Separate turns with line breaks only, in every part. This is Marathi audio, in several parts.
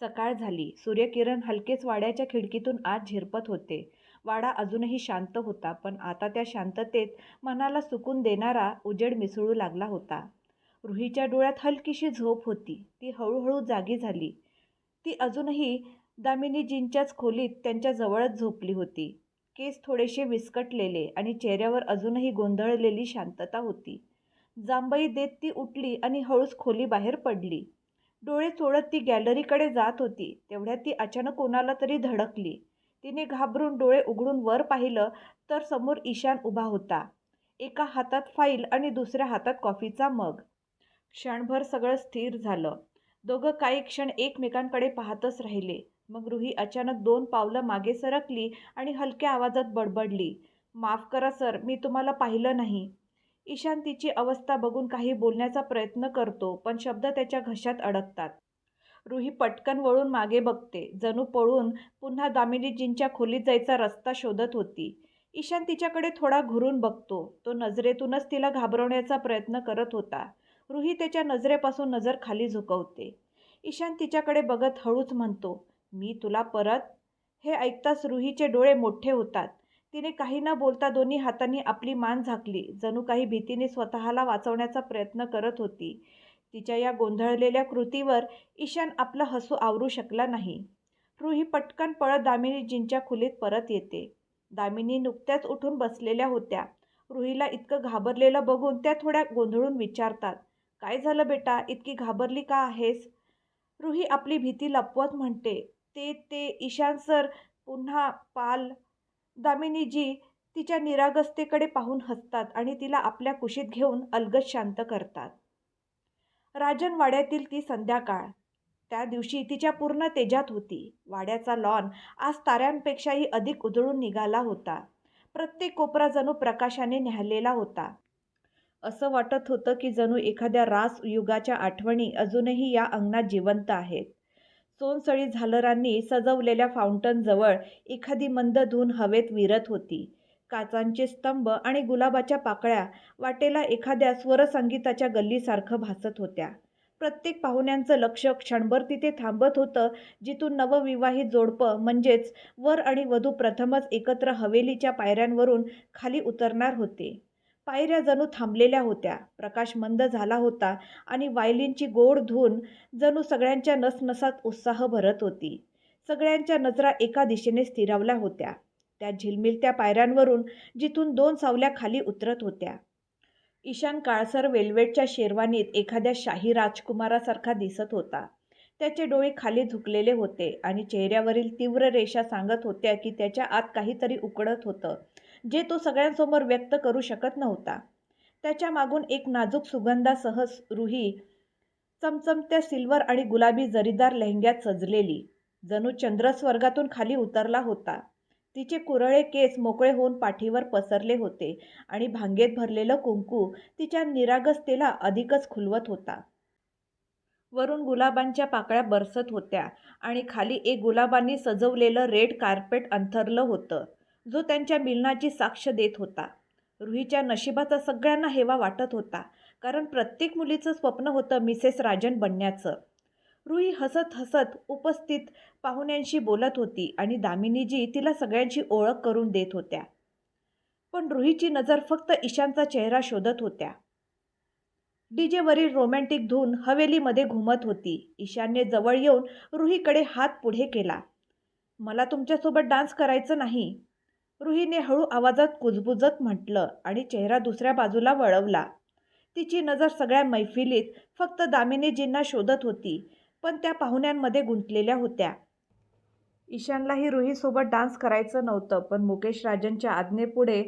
सकाळ झाली. सूर्यकिरण हलकेच वाड्याच्या खिडकीतून आत झिरपत होते. वाडा अजूनही शांत होता, पण आता त्या शांततेत मनाला सुकून देणारा उजेड मिसळू लागला होता. रुहीच्या डोळ्यात हलकीशी झोप होती. ती हळूहळू जागी झाली. ती अजूनही दामिनीजींच्याच खोलीत त्यांच्या जवळच झोपली होती. केस थोडेसे विस्कटलेले आणि चेहऱ्यावर अजूनही गोंधळलेली शांतता होती. जांभई देत ती उठली आणि हळूच खोली बाहेर पडली. डोळे चोळत ती गॅलरीकडे जात होती, तेवढ्यात ती अचानक कोणाला तरी धडकली. तिने घाबरून डोळे उघडून वर पाहिलं तर समोर ईशान उभा होता. एका हातात फाईल आणि दुसऱ्या हातात कॉफीचा मग. क्षणभर सगळं स्थिर झालं. दोघं काही क्षण एकमेकांकडे पाहतच राहिले. मग रुही अचानक दोन पावलं मागे सरकली आणि हलक्या आवाजात बडबडली, "माफ करा सर, मी तुम्हाला पाहिलं नाही. " ईशान तिची अवस्था बघून काही बोलण्याचा प्रयत्न करतो, पण शब्द त्याच्या घशात अडकतात. रुही पटकन वळून मागे बघते, जणू पळून पुन्हा दामिनीजींच्या खोलीत जायचा रस्ता शोधत होती. ईशान तिच्याकडे थोडा घुरून बघतो. तो नजरेतूनच तिला घाबरवण्याचा प्रयत्न करत होता. रुही त्याच्या नजरेपासून नजर खाली झुकवते. ईशान तिच्याकडे बघत हळूच म्हणतो, "मी तुला परत. " हे ऐकताच रुहीचे डोळे मोठे होतात. तिने काही न बोलता दोन्ही हातांनी आपली मान झाकली, जणू काही भीतीने स्वतःला वाचवण्याचा प्रयत्न करत होती. तिच्या या गोंधळलेल्या कृतीवर ईशान आपलं हसू आवरू शकला नाही. रुही पटकन पळत दामिनीजींच्या खोलीत परत येते. दामिनी नुकत्याच उठून बसलेल्या होत्या. रुहीला इतकं घाबरलेलं बघून त्या थोड्या गोंधळून विचारतात, "काय झालं बेटा, इतकी घाबरली का आहेस? " रुही आपली भीती लपवत म्हणते, "ते ते ईशान सर पुन्हा पाल. " दामिनीजी तिच्या निरागसतेकडे पाहून हसतात आणि तिला आपल्या कुशीत घेऊन अलगद शांत करतात. राजनवाड्यातील ती संध्याकाळ. त्या दिवशी तिच्या पूर्ण तेजात होती. वाड्याचा लॉन आज ताऱ्यांपेक्षाही अधिक उजळून निघाला होता. प्रत्येक कोपरा जणू प्रकाशाने न्याहलेला होता. असं वाटत होतं की जणू एखाद्या रास युगाच्या आठवणी अजूनही या अंगणात जिवंत आहेत. सोनसळी झालरांनी सजवलेल्या फाऊंटनजवळ एखादी मंद धून हवेत विरत होती. काचांचे स्तंभ आणि गुलाबाच्या पाकळ्या वाटेला एखाद्या स्वरसंगीताच्या गल्लीसारखं भासत होत्या. प्रत्येक पाहुण्यांचं लक्ष क्षणभर तिथे थांबत होतं जिथून नवविवाहित जोडपं म्हणजेच वर आणि वधू प्रथमच एकत्र हवेलीच्या पायऱ्यांवरून खाली उतरणार होते. पायऱ्या जणू थांबलेल्या होत्या. प्रकाश मंद झाला होता आणि वायलिनची गोड धून जणू सगळ्यांच्या नसनसात उत्साह भरत होती. सगळ्यांच्या नजरा एका दिशेने स्थिरावल्या होत्या, त्या झिलमिलत्या पायऱ्यांवरून जिथून दोन सावल्या खाली उतरत होत्या. ईशान काळसर वेल्वेटच्या शेरवानीत एखाद्या शाही राजकुमारासारखा दिसत होता. त्याचे डोळे खाली झुकलेले होते आणि चेहऱ्यावरील तीव्र रेषा सांगत होत्या की त्याच्या आत काहीतरी उकडत होतं, जे तो सगळ्यांसमोर व्यक्त करू शकत नव्हता. त्याच्या मागून एक नाजूक सुगंधासह रुही, चमचमत्या सिल्वर आणि गुलाबी जरीदार लेहंग्यात सजलेली, जणू चंद्र स्वर्गातून खाली उतरला होता. तिचे कुरळे केस मोकळे होऊन पाठीवर पसरले होते आणि भांगेत भरलेलं कुंकू तिच्या निरागसतेला अधिकच खुलवत होता. वरून गुलाबांच्या पाकळ्या बरसत होत्या आणि खाली एक गुलाबांनी सजवलेलं रेड कार्पेट अंथरलं होतं, जो त्यांच्या मिलनाची साक्ष देत होता. रुहीच्या नशिबाचा सगळ्यांना हेवा वाटत होता, कारण प्रत्येक मुलीचं स्वप्न होतं मिसेस राजन बनण्याचं. रुई हसत हसत उपस्थित पाहुण्यांशी बोलत होती आणि दामिनीजी तिला सगळ्यांची ओळख करून देत होत्या. पण रुहीची नजर फक्त ईशानचा चेहरा शोधत होत्या. डीजेवरील रोमँटिक धून हवेलीमध्ये घुमत होती. ईशानने जवळ येऊन रुहीकडे हात पुढे केला, "मला तुमच्यासोबत डान्स करायचं नाही. " रुहीने हळू आवाजात कुजबुजत म्हटलं आणि चेहरा दुसऱ्या बाजूला वळवला. तिची नजर सगळ्या मैफिलीत फक्त दामिनीजींना शोधत होती, पण त्या पाहुण्यांमध्ये गुंतलेल्या होत्या. ईशानलाही रुहीसोबत डान्स करायचं नव्हतं, पण मुकेश राजनच्या आज्ञेपुढे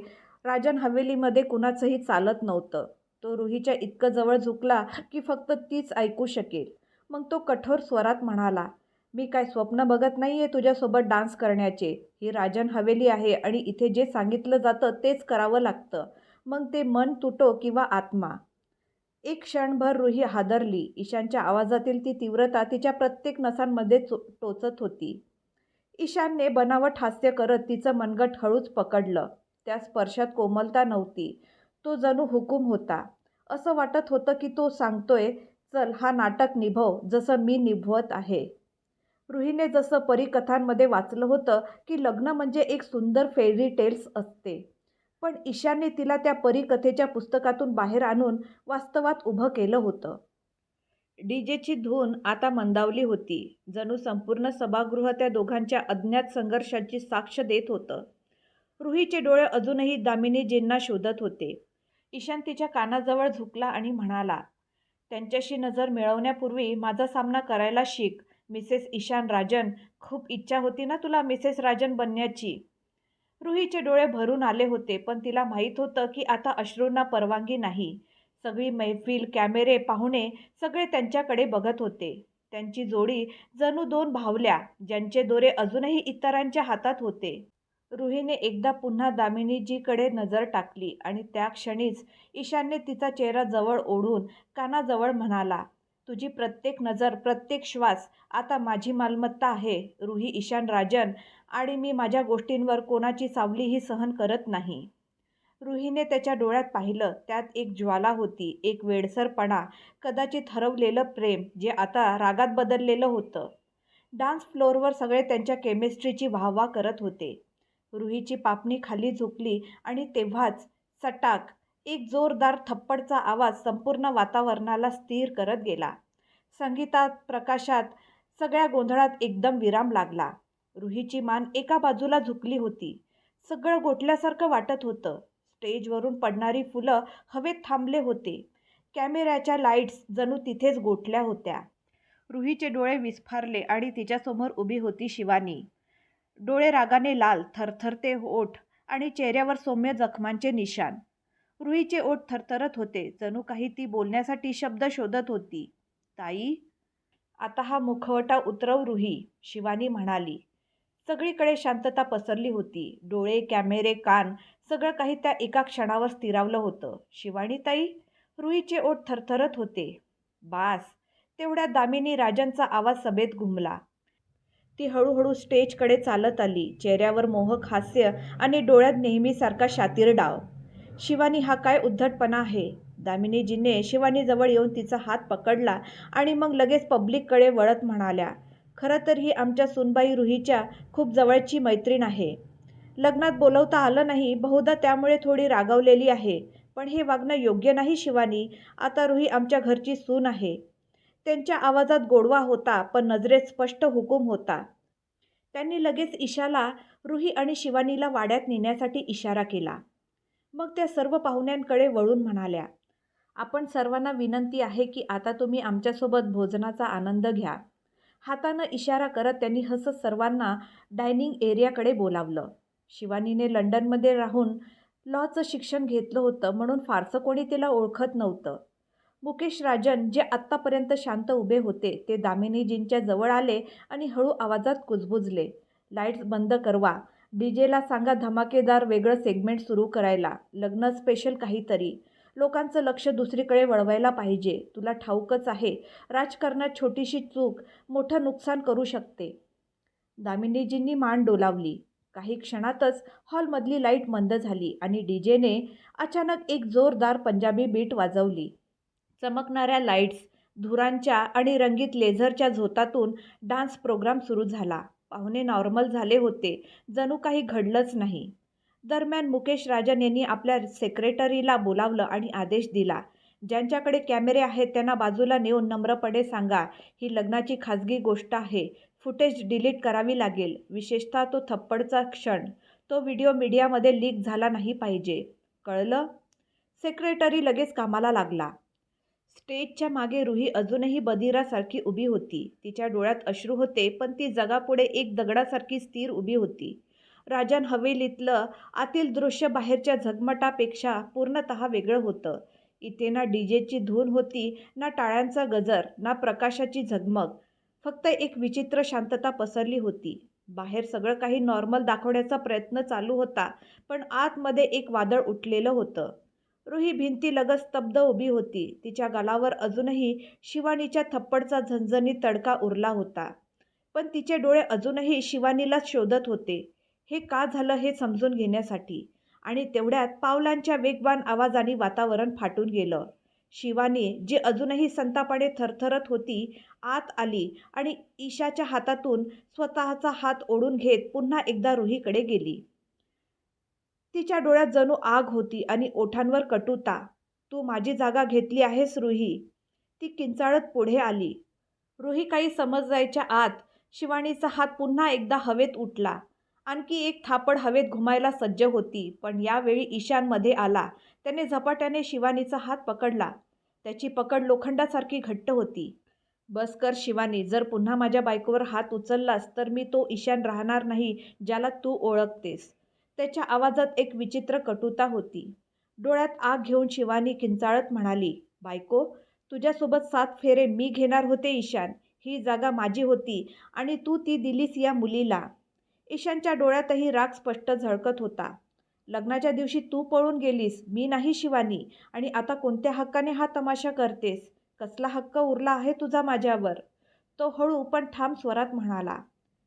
राजन हवेलीमध्ये कुणाचंही चालत नव्हतं. तो रुहीच्या इतकं जवळ झुकला की फक्त तीच ऐकू शकेल. मग तो कठोर स्वरात म्हणाला, "मी काय स्वप्न बघत नाही आहे तुझ्यासोबत डान्स करण्याचे. ही राजन हवेली आहे आणि इथे जे सांगितलं जातं तेच करावं लागतं, मग ते मन तुटो किंवा आत्मा. " एक क्षणभर रुही हादरली. ईशानच्या आवाजातील ती तीव्रता तिच्या प्रत्येक नसांमध्ये टोचत होती. ईशानने बनावट हास्य करत तिचं मनगट हळूच पकडलं. त्या स्पर्शात कोमलता नव्हती, तो जणू हुकूम होता. असं वाटत होतं की तो सांगतोय, "चल, हा नाटक निभव, जसं मी निभवत आहे. रुहीने जसं परीकथांमध्ये वाचलं होतं की लग्न म्हणजे एक सुंदर फेरी टेल्स असते. पण ईशाने तिला त्या परीकथेच्या पुस्तकातून बाहेर आणून वास्तवात उभं केलं होतं. डीजेची धून आता मंदावली होती. जणू संपूर्ण सभागृह त्या दोघांच्या अज्ञात संघर्षाची साक्ष देत होतं. रुहीचे डोळे अजूनही दामिनीजींना शोधत होते. ईशान तिच्या कानाजवळ झुकला आणि म्हणाला त्यांच्याशी नजर मिळवण्यापूर्वी माझा सामना करायला शिक. मिसेस ईशान राजन खूप इच्छा होती ना तुला मिसेस राजन बनण्याची. रुहीचे डोळे भरून आले होते पण तिला माहीत होतं की आता अश्रूंना परवानगी नाही. सगळी मैफिल कॅमेरे पाहुणे सगळे त्यांच्याकडे बघत होते. त्यांची जोडी जणू दोन भावल्या ज्यांचे दोरे अजूनही इतरांच्या हातात होते. रुहीने एकदा पुन्हा दामिनीजीकडे नजर टाकली आणि त्या क्षणीच ईशानने तिचा चेहरा जवळ ओढून कानाजवळ म्हणाला तुझी प्रत्येक नजर प्रत्येक श्वास आता माझी मालमत्ता आहे रुही ईशान राजन. आणि मी माझ्या गोष्टींवर कोणाची सावलीही सहन करत नाही. रुहीने त्याच्या डोळ्यात पाहिलं त्यात एक ज्वाला होती एक वेडसरपणा कदाचित हरवलेलं प्रेम जे आता रागात बदललेलं होतं. डान्स फ्लोअरवर सगळे त्यांच्या केमिस्ट्रीची वाहवा करत होते. रुहीची पापणी खाली झुकली आणि तेव्हाच सटाक एक जोरदार थप्पडचा आवाज संपूर्ण वातावरणाला स्थिर करत गेला. संगीतात प्रकाशात सगळ्या गोंधळात एकदम विराम लागला. रुहीची मान एका बाजूला झुकली होती. सगळं गोठल्यासारखं वाटत होतं. स्टेजवरून पडणारी फुलं हवेत थांबले होते. कॅमेऱ्याच्या लाईट्स जणू तिथेच गोठल्या होत्या. रुहीचे डोळे विस्फारले आणि तिच्यासमोर उभी होती शिवानी. डोळे रागाने लाल थरथरते ओठ आणि चेहऱ्यावर सौम्य जखमांचे निशाण. रुहीचे ओठ थरथरत होते. जणू काही ती बोलण्यासाठी शब्द शोधत होती. ताई आता हा मुखवटा उतरव रुही शिवानी म्हणाली. सगळीकडे शांतता पसरली होती. डोळे कॅमेरे कान सगळं काही त्या एका क्षणावर स्थिरावलं होतं. शिवानी ताई रुईचे ओठ थरथरत होते. बास. तेवढ्या दामिनी राजांचा आवाज सभेत घुमला. ती हळूहळू स्टेजकडे चालत आली. चेहऱ्यावर मोहक हास्य आणि डोळ्यात नेहमीसारखा शातीर डाव शिवानी हा काय उद्धटपणा आहे? दामिनीजीने शिवानीजवळ येऊन तिचा हात पकडला आणि मग लगेच पब्लिककडे वळत म्हणाल्या खरं तर ही आमच्या सुनबाई रुहीच्या खूप जवळची मैत्रीण आहे. लग्नात बोलवता आलं नाही बहुधा त्यामुळे थोडी रागावलेली आहे. पण हे वागणं योग्य नाही शिवानी आता रुही आमच्या घरची सून आहे. त्यांच्या आवाजात गोडवा होता पण नजरेत स्पष्ट हुकूम होता. त्यांनी लगेच ईशाला रुही आणि शिवानीला वाड्यात नेण्यासाठी इशारा केला. मग त्या सर्व पाहुण्यांकडे वळून म्हणाल्या आपण सर्वांना विनंती आहे की आता तुम्ही आमच्यासोबत भोजनाचा आनंद घ्या. हातानं इशारा करत त्यांनी हसत सर्वांना डायनिंग एरियाकडे बोलावलं. शिवानीने लंडनमध्ये राहून लॉचं शिक्षण घेतलं होतं म्हणून फारसं कोणी तिला ओळखत नव्हतं. मुकेश राजन जे आत्तापर्यंत शांत उभे होते ते दामिनीजींच्या जवळ आले आणि हळू आवाजात कुजबुजले. लाईट्स बंद करवा. डी जेला सांगा धमाकेदार वेगळं सेगमेंट सुरू करायला. लग्न स्पेशल काहीतरी. लोकांचं लक्ष दुसरीकडे वळवायला पाहिजे. तुला ठाऊकच आहे. राजकारणात छोटीशी चूक मोठं नुकसान करू शकते. दामिनीजींनी मान डोलावली. काही क्षणातच हॉलमधली लाइट मंद झाली आणि डी जेने अचानक एक जोरदार पंजाबी बीट वाजवली. चमकणाऱ्या लाईट्स धुरांच्या आणि रंगीत लेझरच्या झोतातून डान्स प्रोग्राम सुरू झाला. पाहुणे नॉर्मल झाले होते. जणू काही घडलंच नाही. दरम्यान मुकेश राजन यांनी आपल्या सेक्रेटरीला बोलावलं आणि आदेश दिला. ज्यांच्याकडे कॅमेरे आहेत त्यांना बाजूला नेऊन नम्रपणे सांगा ही लग्नाची खाजगी गोष्ट आहे. फुटेज डिलीट करावी लागेल. विशेषतः तो थप्पडचा क्षण. तो व्हिडिओ मीडियामध्ये लीक झाला नाही पाहिजे. कळलं? सेक्रेटरी लगेच कामाला लागला. स्टेजच्या मागे रुही अजूनही बधिरासारखी उभी होती. तिच्या डोळ्यात अश्रू होते पण ती जगापुढे एक दगडासारखी स्थिर उभी होती. राजन हवेलीतलं आतील दृश्य बाहेरच्या झगमटापेक्षा पूर्णतः वेगळं होतं. इथे ना डीजेची धून होती ना टाळ्यांचा गजर ना प्रकाशाची झगमग. फक्त एक विचित्र शांतता पसरली होती. बाहेर सगळं काही नॉर्मल दाखवण्याचा प्रयत्न चालू होता पण आतमध्ये एक वादळ उठलेलं होतं. रुही भिंतीलगत स्तब्ध उभी होती. तिच्या गालावर अजूनही शिवानीच्या थप्पडचा झणझणीत तडका उरला होता. पण तिचे डोळे अजूनही शिवानीलाच शोधत होते. हे का झालं हे समजून घेण्यासाठी? आणि तेवढ्यात पावलांच्या वेगवान आवाजाने वातावरण फाटून गेलं. शिवानी जी अजूनही संतापाने थरथरत होती आत आली आणि ईशाच्या हातातून स्वतःचा हात ओढून घेत पुन्हा एकदा रुहीकडे गेली. तिच्या डोळ्यात जणू आग होती आणि ओठांवर कटुता. तू माझी जागा घेतली आहेस रुही. ती किंचाळत पुढे आली. रुही काही समजायच्या आत शिवानीचा हात पुन्हा एकदा हवेत उठला. आणखी एक थापड हवेत घुमायला सज्ज होती पण यावेळी ईशानमध्ये आला. त्याने झपाट्याने शिवानीचा हात पकडला. त्याची पकड लोखंडासारखी घट्ट होती. बस कर शिवानी जर पुन्हा माझ्या बायकोवर हात उचललास तर मी तो ईशान राहणार नाही ज्याला तू ओळखतेस. त्याच्या आवाजात एक विचित्र कटुता होती. डोळ्यात आग घेऊन शिवानी किंचाळत म्हणाली बायको तुझ्यासोबत सात फेरे मी घेणार होते ईशान. ही जागा माझी होती आणि तू ती दिलीस या मुलीला. ईशानच्या डोळ्यातही राग स्पष्ट झळकत होता. लग्नाच्या दिवशी तू पळून गेलीस मी नाही शिवानी. आणि आता कोणत्या हक्काने हा तमाशा करतेस? कसला हक्क उरला आहे तुझा माझ्यावर? तो हळू पण ठाम स्वरात म्हणाला.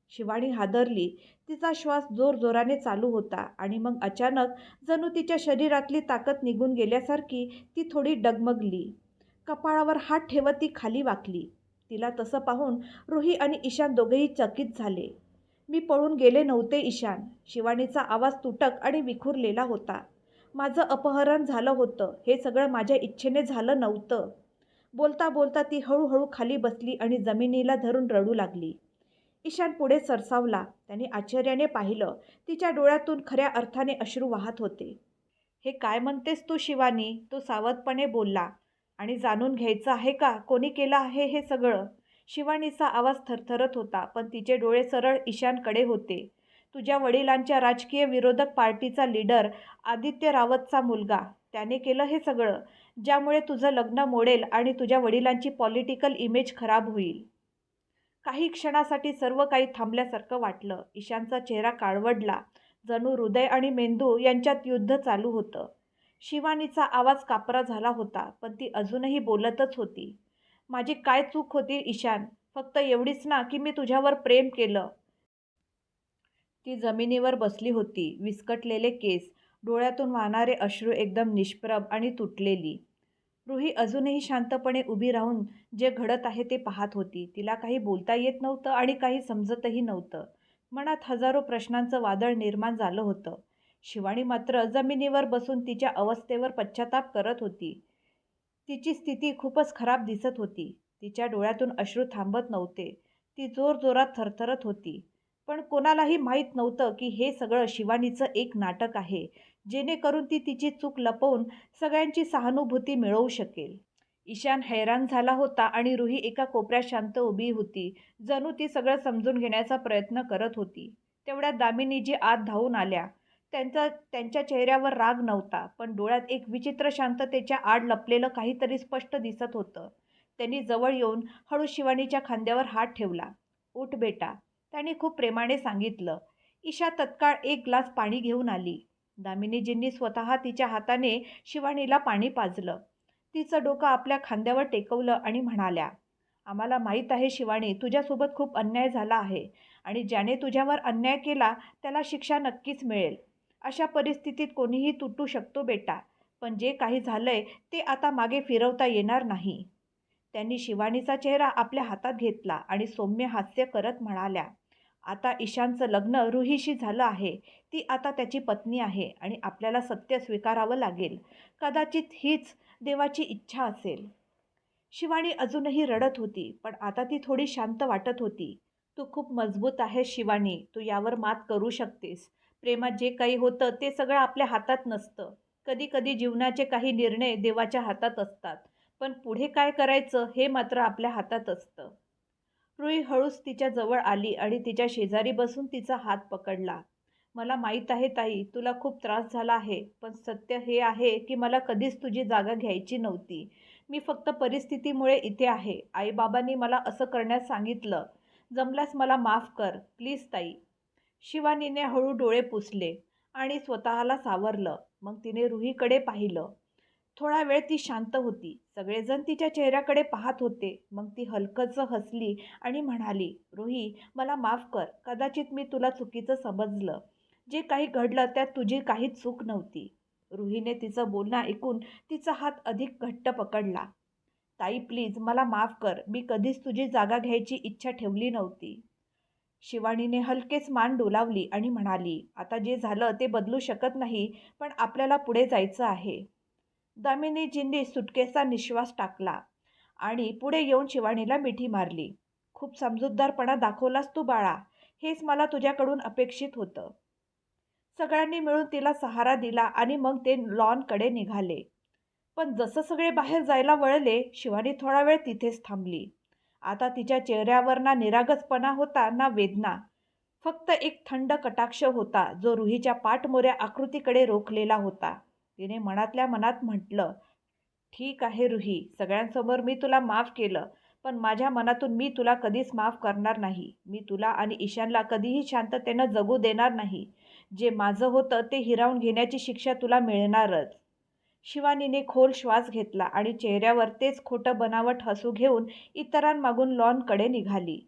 शिवानी हादरली. तिचा श्वास जोरजोराने चालू होता आणि मग अचानक जणू तिच्या शरीरातली ताकद निघून गेल्यासारखी ती थोडी डगमगली. कपाळावर हात ठेवत ती खाली वाकली. तिला तसं पाहून रुही आणि ईशान दोघेही चकित झाले. मी पळून गेले नव्हते ईशान. शिवानीचा आवाज तुटक आणि विखुरलेला होता. माझं अपहरण झालं होतं. हे सगळं माझ्या इच्छेने झालं नव्हतं. बोलता बोलता ती हळूहळू खाली बसली आणि जमिनीला धरून रडू लागली. ईशान पुढे सरसावला. त्याने आश्चर्याने पाहिलं तिच्या डोळ्यातून खऱ्या अर्थाने अश्रू वाहत होते. हे काय म्हणतेस तू शिवानी तो सावधपणे बोलला. आणि जाणून घ्यायचं आहे का? कोणी केलं आहे हे सगळं शिवानीचा आवाज थरथरत होता पण तिचे डोळे सरळ ईशानकडे होते. तुझ्या वडिलांच्या राजकीय विरोधक पार्टीचा लीडर आदित्य रावतचा मुलगा. त्याने केलं हे सगळं ज्यामुळे तुझं लग्न मोडेल आणि तुझ्या वडिलांची पॉलिटिकल इमेज खराब होईल. काही क्षणासाठी सर्व काही थांबल्यासारखं वाटलं. ईशानचा चेहरा काळवडला. जणू हृदय आणि मेंदू यांच्यात युद्ध चालू होतं. शिवानीचा आवाज कापरा झाला होता पण ती अजूनही बोलतच होती. माझी काय चूक होती ईशान? फक्त एवढीच ना की मी तुझ्यावर प्रेम केलं. ती जमिनीवर बसली होती विस्कटलेले केस डोळ्यातून वाहणारे अश्रू एकदम निष्प्रभ आणि तुटलेली. रुही अजूनही शांतपणे उभी राहून जे घडत आहे ते पाहत होती. तिला काही बोलता येत नव्हतं आणि काही समजतही नव्हतं. मनात हजारो प्रश्नांचं वादळ निर्माण झालं होतं. शिवानी मात्र जमिनीवर बसून तिच्या अवस्थेवर पश्चाताप करत होती. तिची स्थिती खूपच खराब दिसत होती. तिच्या डोळ्यातून अश्रू थांबत नव्हते. ती जोरजोरात थरथरत होती. पण कोणालाही माहीत नव्हतं की हे सगळं शिवानीचं एक नाटक आहे. जेणेकरून ती तिची चूक लपवून सगळ्यांची सहानुभूती मिळवू शकेल. ईशान हैराण झाला होता आणि रुही एका कोपऱ्यात शांत उभी होती. जणू ती सगळं समजून घेण्याचा प्रयत्न करत होती. तेवढ्या दामिनीजी आत धावून आल्या. त्यांचा त्यांच्या चेहऱ्यावर राग नव्हता पण डोळ्यात एक विचित्र शांततेच्या आड लपलेलं काहीतरी स्पष्ट दिसत होतं. त्यांनी जवळ येऊन हळू शिवानीच्या खांद्यावर हात ठेवला. उठ बेटा त्याने खूप प्रेमाने सांगितलं. ईशा तत्काळ एक ग्लास पाणी घेऊन आली. दामिनीजींनी स्वतः तिच्या हाताने शिवानीला पाणी पाजलं. तिचं डोकं आपल्या खांद्यावर टेकवलं आणि म्हणाल्या आम्हाला माहीत आहे शिवानी तुझ्यासोबत खूप अन्याय झाला आहे आणि ज्याने तुझ्यावर अन्याय केला त्याला शिक्षा नक्कीच मिळेल. अशा परिस्थितीत कोणीही तुटू शकतो बेटा पण जे काही झालंय ते आता मागे फिरवता येणार नाही. त्यांनी शिवानीचा चेहरा आपल्या हातात घेतला आणि सौम्य हास्य करत म्हणाल्या आता ईशानचं लग्न रुहीशी झालं आहे. ती आता त्याची पत्नी आहे आणि आपल्याला सत्य स्वीकारावं लागेल. कदाचित हीच देवाची इच्छा असेल. शिवानी अजूनही रडत होती पण आता ती थोडी शांत वाटत होती. तू खूप मजबूत आहेस शिवानी तू यावर मात करू शकतेस. प्रेमात जे काही होतं ते सगळं आपल्या हातात नसतं. कधी कधी जीवनाचे काही निर्णय देवाच्या हातात असतात. पण पुढे काय करायचं हे मात्र आपल्या हातात असतं. रुई हळूच तिच्या जवळ आली आणि तिच्या शेजारी बसून तिचा हात पकडला. मला माहीत आहे ताई तुला खूप त्रास झाला आहे पण सत्य हे आहे की मला कधीच तुझी जागा घ्यायची नव्हती. मी फक्त परिस्थितीमुळे इथे आहे. आईबाबांनी मला असं करण्यास सांगितलं. जमल्यास मला माफ कर प्लीज ताई. शिवानीने हळू डोळे पुसले आणि स्वतःला सावरलं. मग तिने रुहीकडे पाहिलं. थोडा वेळ ती शांत होती. सगळेजण तिच्या चेहऱ्याकडे पाहत होते. मग ती हलकंसं हसली आणि म्हणाली रुही मला माफ कर. कदाचित मी तुला चुकीचं समजलं. जे काही घडलं त्यात तुझी काहीच चूक नव्हती. रुहीने तिचं बोलणं ऐकून तिचा हात अधिक घट्ट पकडला. ताई प्लीज मला माफ कर. मी कधीच तुझी जागा घ्यायची इच्छा ठेवली नव्हती. शिवानीने हलकेच मान डोलावली आणि म्हणाली आता जे झालं ते बदलू शकत नाही पण आपल्याला पुढे जायचं आहे. दामिनीजींनी सुटकेचा निश्वास टाकला आणि पुढे येऊन शिवानीला मिठी मारली. खूप समजूतदारपणा दाखवलास तू बाळा हेच मला तुझ्याकडून अपेक्षित होतं. सगळ्यांनी मिळून तिला सहारा दिला आणि मग ते लॉनकडे निघाले. पण जसं सगळे बाहेर जायला वळले शिवानी थोडा वेळ तिथेच थांबली. आता तिच्या चेहऱ्यावर ना निरागसपणा होता ना वेदना. फक्त एक थंड कटाक्ष होता जो रुहीच्या पाठमोऱ्या आकृतीकडे रोखलेला होता. तिने मनातल्या मनात म्हटलं ठीक आहे रुही सगळ्यांसमोर मी तुला माफ केलं पण माझ्या मनातून मी तुला कधीच माफ करणार नाही. मी तुला आणि ईशानला कधीही शांततेनं जगू देणार नाही. जे माझं होतं ते हिरावून घेण्याची शिक्षा तुला मिळणारच. शिवानीने खोल श्वास घेतला आणि चेहऱ्यावर तेच खोटं बनावट हसू घेऊन इतरांमागून लॉनकडे निघाली.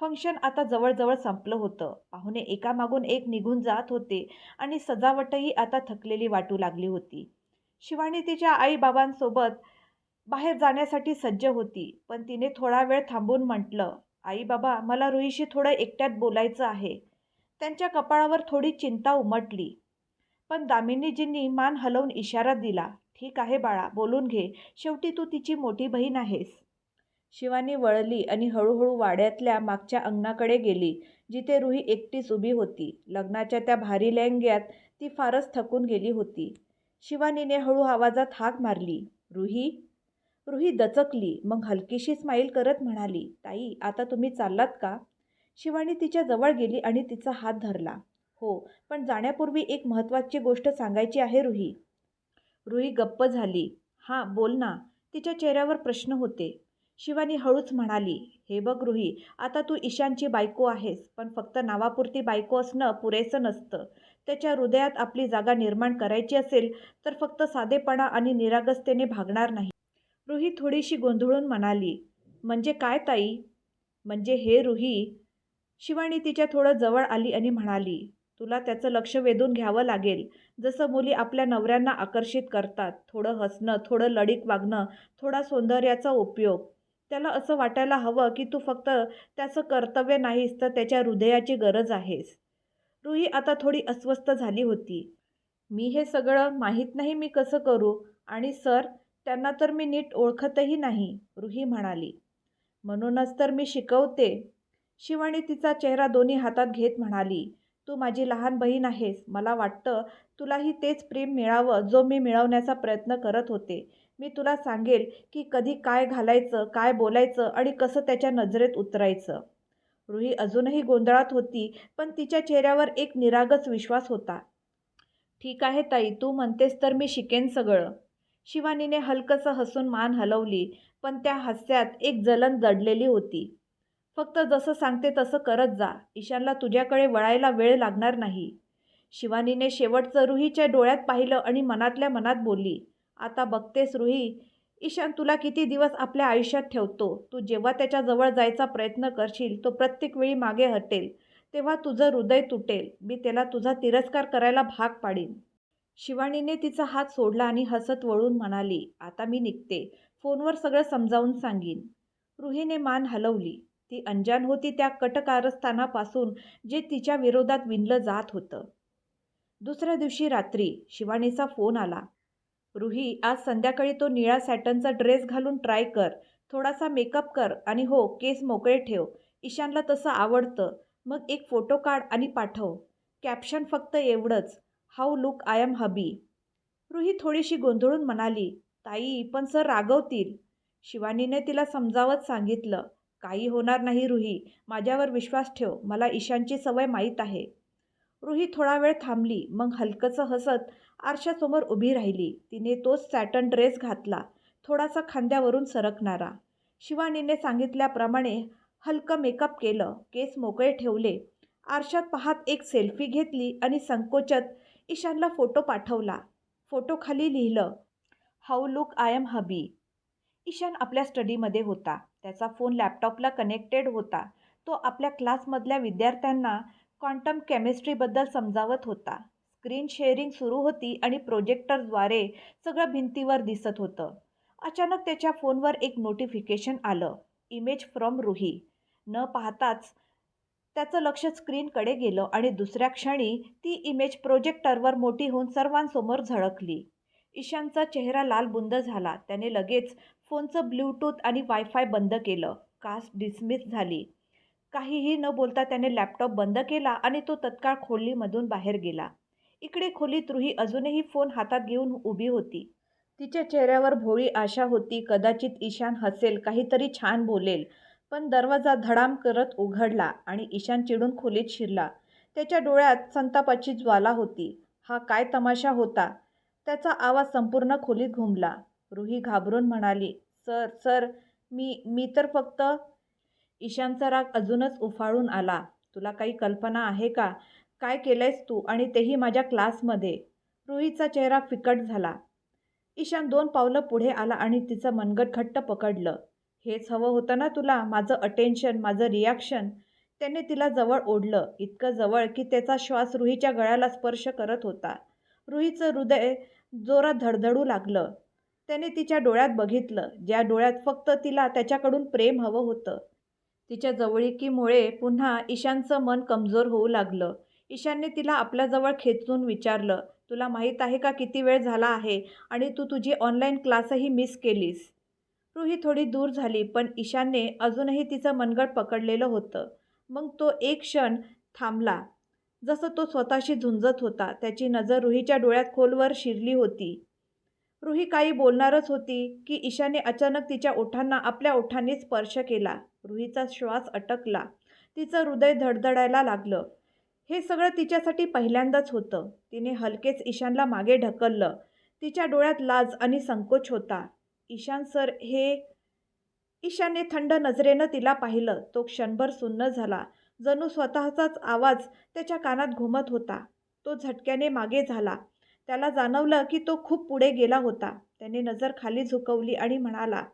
फंक्शन आता जवळजवळ संपलं होतं. पाहुणे एकामागून एक निघून जात होते आणि सजावटही आता थकलेली वाटू लागली होती. शिवानी तिच्या आईबाबांसोबत बाहेर जाण्यासाठी सज्ज होती पण तिने थोडा वेळ थांबून म्हटलं आई बाबा मला रुईशी थोडं एकट्यात बोलायचं आहे. त्यांच्या कपाळावर थोडी चिंता उमटली. पण दामिनीजींनी मान हलवून इशारा दिला ठीक आहे बाळा बोलून घे. शेवटी तू तिची मोठी बहीण आहेस. शिवानी वळली आणि हळूहळू वाड्यातल्या मागच्या अंगणाकडे गेली जिथे रुही एकटीच उभी होती. लग्नाच्या त्या भारी लेंग्यात ती फारच थकून गेली होती. शिवानीने हळू आवाजात हाक मारली रुही रुही दचकली मग हलकीशी स्माईल करत म्हणाली ताई आता तुम्ही चाललात का? शिवानी तिच्या जवळ गेली आणि तिचा हात धरला. हो पण जाण्यापूर्वी एक महत्त्वाची गोष्ट सांगायची आहे रुही. रुही गप्प झाली हां बोल ना. तिच्या चेहऱ्यावर प्रश्न होते. शिवानी हळूच म्हणाली हे बघ रुही आता तू ईशानची बायको आहेस पण फक्त नावापुरती बायको असणं पुरेसं नसतं. त्याच्या हृदयात आपली जागा निर्माण करायची असेल तर फक्त साधेपणा आणि निरागसतेने भागणार नाही. रुही थोडीशी गोंधळून म्हणाली म्हणजे काय ताई? म्हणजे हे रुही? शिवानी तिच्या थोडं जवळ आली आणि म्हणाली तुला त्याचं लक्ष वेधून घ्यावं लागेल. जसं मुली आपल्या नवऱ्यांना आकर्षित करतात थोडं हसणं थोडं लढीक वागणं थोडा सौंदर्याचा उपयोग. त्याला असं वाटायला हवं की तू फक्त त्याचं कर्तव्य नाहीस तर त्याच्या हृदयाची गरज आहेस. रुही आता थोडी अस्वस्थ झाली होती. मी हे सगळं माहीत नाही मी कसं करू? आणि सर त्यांना तर मी नीट ओळखतही नाही रुही म्हणाली. म्हणूनच तर मी शिकवते. शिवानी तिचा चेहरा दोन्ही हातात घेत म्हणाली तू माझी लहान बहीण आहेस. मला वाटतं तुलाही तेच प्रेम मिळावं जो मी मिळवण्याचा प्रयत्न करत होते. मी तुला सांगेल की कधी काय घालायचं काय बोलायचं आणि कसं त्याच्या नजरेत उतरायचं. रुही अजूनही गोंधळात होती पण तिच्या चेहऱ्यावर एक निरागस विश्वास होता. ठीक आहे ताई तू म्हणतेस तर मी शिकेन सगळं. शिवानीने हलकंसं हसून मान हलवली पण त्या हास्यात एक जलन दडलेली होती. फक्त जसं सांगते तसं करत जा ईशानला तुझ्याकडे वळायला वेळ लागणार नाही. शिवानीने शेवटचं रुहीच्या डोळ्यात पाहिलं आणि मनातल्या मनात बोलली आता बघतेस रुही ईशान तुला किती दिवस आपल्या आयुष्यात ठेवतो? तू जेव्हा त्याच्याजवळ जायचा प्रयत्न करशील तो प्रत्येक वेळी मागे हटेल. तेव्हा तुझं हृदय तुटेल. मी त्याला तुझा तिरस्कार करायला भाग पाडीन. शिवानीने तिचा हात सोडला आणि हसत वळून म्हणाली आता मी निघते. फोनवर सगळं समजावून सांगीन. रुहीने मान हलवली. ती अंजान होती त्या कटकारस्थानापासून जे तिच्या विरोधात विणलं जात होतं. दुसऱ्या दिवशी रात्री शिवानीचा फोन आला. रुही आज संध्याकाळी तो निळा सॅटनचा ड्रेस घालून ट्राय कर. थोडासा मेकअप कर आणि हो केस मोकळे ठेव. ईशानला तसं आवडतं. मग एक फोटो काढ आणि पाठव. कॅप्शन फक्त एवढंच. How look I am hubby. Ruhi थोडीशी गोंधळून म्हणाली ताई पण सर रागवतील. शिवानीने तिला समजावत सांगितलं काही होणार नाही रुही. माझ्यावर विश्वास ठेव. मला ईशानची सवय माहीत आहे. रुही थोडा वेळ थांबली मग हलकंसं हसत आरशासमोर उभी राहिली. तिने तोच सॅटन ड्रेस घातला. थोडासा खांद्यावरून सरकणारा. शिवानीने सांगितल्याप्रमाणे हलकं मेकअप केलं. केस मोकळे ठेवले. आरशात पाहत एक सेल्फी घेतली आणि संकोचत ईशानला फोटो पाठवला. फोटो खाली लिहिलं how look I am hubby Ishan आपल्या स्टडीमध्ये होता. त्याचा फोन लॅपटॉपला कनेक्टेड होता. तो आपल्या क्लासमधल्या विद्यार्थ्यांना क्वांटम केमिस्ट्रीबद्दल समजावत होता. स्क्रीन शेअरिंग सुरू होती आणि प्रोजेक्टरद्वारे सगळं भिंतीवर दिसत होतं. अचानक त्याच्या फोनवर एक नोटिफिकेशन आलं. इमेज फ्रॉम रुही न पाहताच त्याचं लक्ष स्क्रीनकडे गेलं आणि दुसऱ्या क्षणी ती इमेज प्रोजेक्टरवर मोठी होऊन सर्वांसमोर झळकली. ईशानचा चेहरा लालबुंद झाला. त्याने लगेच फोनचं ब्ल्यूटूथ आणि वायफाय बंद केलं. कास्ट डिसमिस झाली. काहीही न बोलता त्याने लॅपटॉप बंद केला आणि तो तत्काळ खोलीमधून बाहेर गेला. इकडे खोलीत रुही अजूनही फोन हातात घेऊन उभी होती. तिच्या चेहऱ्यावर भोळी आशा होती कदाचित ईशान हसेल काहीतरी छान बोलेल. पण दरवाजा धडाम करत उघडला आणि ईशान चिडून खोलीत शिरला. त्याच्या डोळ्यात संतापाची ज्वाला होती. हा काय तमाशा होता? त्याचा आवाज संपूर्ण खोलीत घुमला. रुही घाबरून म्हणाली सर सर मी मी तर फक्त ईशानचा राग अजूनच उफाळून आला. तुला काही कल्पना आहे का? काय केलंयस तू आणि तेही माझ्या क्लासमध्ये? रुईचा चेहरा फिकट झाला. ईशान दोन पावलं पुढे आला आणि तिचं मनगट घट्ट पकडलं. हेच हवं होतं ना तुला? माझं अटेन्शन माझं रिॲक्शन त्याने तिला जवळ ओढलं. इतकं जवळ की त्याचा श्वास रुहीच्या गळ्याला स्पर्श करत होता. रुहीचं हृदय जोरात धडधडू लागलं. त्याने तिच्या डोळ्यात बघितलं. ज्या डोळ्यात फक्त तिला त्याच्याकडून प्रेम हवं होतं. तिच्या जवळिकीमुळे पुन्हा ईशानचं मन कमजोर होऊ लागलं. ईशानने तिला आपल्याजवळ खेचून विचारलं तुला माहीत आहे का किती वेळ झाला आहे आणि तू तुझी ऑनलाईन क्लासही मिस केलीस? रुही थोडी दूर झाली पण ईशानने अजूनही तिचं मनगट पकडलेलं होतं. मग तो एक क्षण थांबला. जसं तो स्वतःशी झुंजत होता त्याची नजर रुहीच्या डोळ्यात खोलवर शिरली होती. रुही काही बोलणारच होती की ईशाने अचानक तिच्या ओठांना आपल्या ओठांनी स्पर्श केला. रुहीचा श्वास अटकला. तिचं हृदय धडधडायला लागलं. हे सगळं तिच्यासाठी पहिल्यांदाच होतं. तिने हलकेच ईशानला मागे ढकललं. तिच्या डोळ्यात लाज आणि संकोच होता. ईशान सर हे ईशानने थंड नजरेनं तिला पाहिलं. तो क्षणभर सुन्न झाला. जणू स्वतःचाच आवाज त्याच्या कानात घुमत होता. तो झटक्याने मागे झाला. त्याला जाणवलं की तो खूप पुढे गेला होता. त्याने नजर खाली झुकवली आणि म्हणाला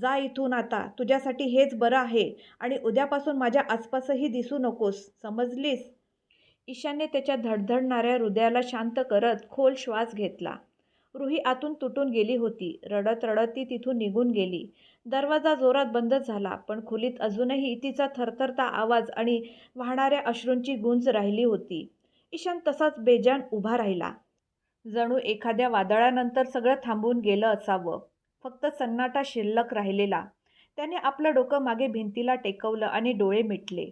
जा इथून आता. तुझ्यासाठी हेच बरं आहे आणि उद्यापासून माझ्या आसपासही दिसू नकोस. समजलीस? ईशानने त्याच्या धडधडणाऱ्या हृदयाला शांत करत खोल श्वास घेतला. रुही आतून तुटून गेली होती. रडत रडत ती तिथून निघून गेली. दरवाजा जोरात बंद झाला पण खोलीत अजूनही तिचा थरथरता आवाज आणि वाहणाऱ्या अश्रूंची गुंज राहिली होती. ईशान तसाच बेजान उभा राहिला. जणू एखाद्या वादळानंतर सगळं थांबून गेलं असावं. फक्त सन्नाटा शिल्लक राहिलेला. त्याने आपलं डोकं मागे भिंतीला टेकवलं आणि डोळे मिटले.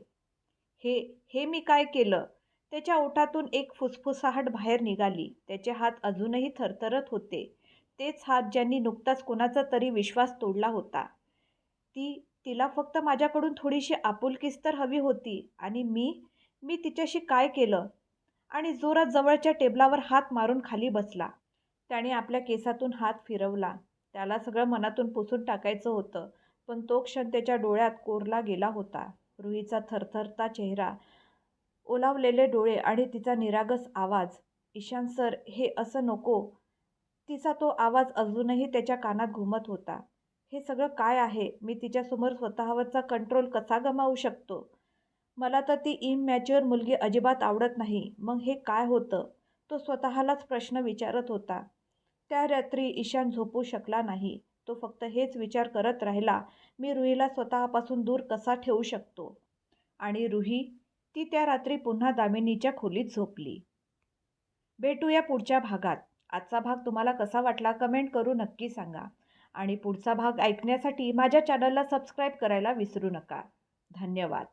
हे हे मी काय केलं? त्याच्या ओठातून एक फुसफुसाहट बाहेर निघाली. त्याचे हात अजूनही थरथरत होते. तेच हात ज्यांनी नुकताच कोणाचा तरी विश्वास तोडला होता. ती तिला फक्त माझ्याकडून थोडीशी आपुलकीच तर हवी होती. आणि मी मी तिच्याशी काय केलं? आणि जोरात जवळच्या टेबलावर हात मारून खाली बसला. त्याने आपल्या केसातून हात फिरवला. त्याला सगळं मनातून पुसून टाकायचं होतं. पण तो क्षण त्याच्या डोळ्यात कोरला गेला होता. रुहीचा थरथरता चेहरा ओलावलेले डोळे आणि तिचा निरागस आवाज ईशान सर हे असं नको. तिचा तो आवाज अजूनही त्याच्या कानात घुमत होता. हे सगळं काय आहे? मी तिच्यासमोर स्वतःवरचा कंट्रोल कसा गमावू शकतो? मला तर ती इमॅच्युअर मुलगी अजिबात आवडत नाही. मग हे काय होतं? तो स्वतःलाच प्रश्न विचारत होता. त्या रात्री ईशान झोपू शकला नाही. तो फक्त हेच विचार करत राहिला मी रुहीला स्वतःपासून दूर कसा ठेवू शकतो? आणि रुही? ती त्या रात्री पुन्हा दामिनीच्या खोलीत झोपली. भेटूया पुढच्या भागात. आजचा भाग तुम्हाला कसा वाटला कमेंट करू नक्की सांगा. आणि पुढचा भाग ऐकण्यासाठी माझ्या चॅनलला सबस्क्राईब करायला विसरू नका. धन्यवाद.